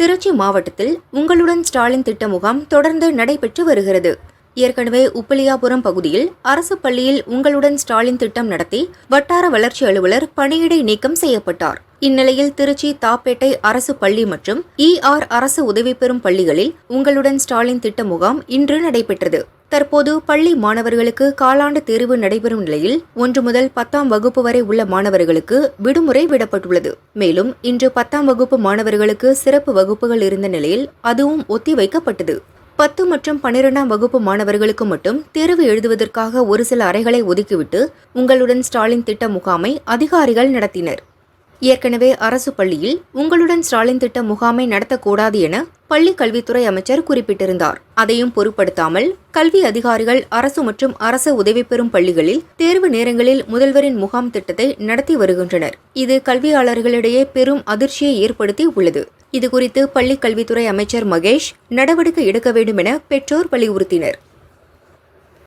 திருச்சி மாவட்டத்தில் உங்களுடன் ஸ்டாலின் திட்ட முகாம் தொடர்ந்து நடைபெற்று வருகிறது. ஏற்கனவே உப்பலியாபுரம் பகுதியில் அரசு பள்ளியில் உங்களுடன் ஸ்டாலின் திட்டம் நடத்தி வட்டார வளர்ச்சி அலுவலர் பணியிடை நீக்கம் செய்யப்பட்டார். இந்நிலையில் திருச்சி தாப்பேட்டை அரசு பள்ளி மற்றும் இஆர் அரசு உதவி பெறும் பள்ளிகளில் உங்களுடன் ஸ்டாலின் திட்ட முகாம் இன்று நடைபெற்றது. தற்போது பள்ளி மாணவர்களுக்கு காலாண்டு தேர்வு நடைபெறும் நிலையில் ஒன்று முதல் பத்தாம் வகுப்பு வரை உள்ள மாணவர்களுக்கு விடுமுறை விடப்பட்டுள்ளது. மேலும் இன்று பத்தாம் வகுப்பு மாணவர்களுக்கு சிறப்பு வகுப்புகள் இருந்த நிலையில் அதுவும் ஒத்திவைக்கப்பட்டது. பத்து மற்றும் பன்னிரெண்டாம் வகுப்பு மாணவர்களுக்கு மட்டும் தேர்வு எழுதுவதற்காக ஒரு சில அறைகளை ஒதுக்கிவிட்டு உங்களுடன் ஸ்டாலின் திட்ட முகாமை அதிகாரிகள் நடத்தினர். ஏற்கனவே அரசு பள்ளியில் உங்களுடன் ஸ்டாலின் திட்ட முகாமை நடத்தக்கூடாது என பள்ளி கல்வித்துறை அமைச்சர் குறிப்பிட்டிருந்தார். அதையும் பொருட்படுத்தாமல் கல்வி அதிகாரிகள் அரசு மற்றும் அரசு உதவி பெறும் பள்ளிகளில் தேர்வு நேரங்களில் முதல்வரின் முகாம் திட்டத்தை நடத்தி வருகின்றனர். இது கல்வியாளர்களிடையே பெரும் அதிர்ச்சியை ஏற்படுத்தி உள்ளது. இதுகுறித்து பள்ளி கல்வித்துறை அமைச்சர் மகேஷ் நடவடிக்கை எடுக்க வேண்டும் என பெற்றோர் வலியுறுத்தினர்.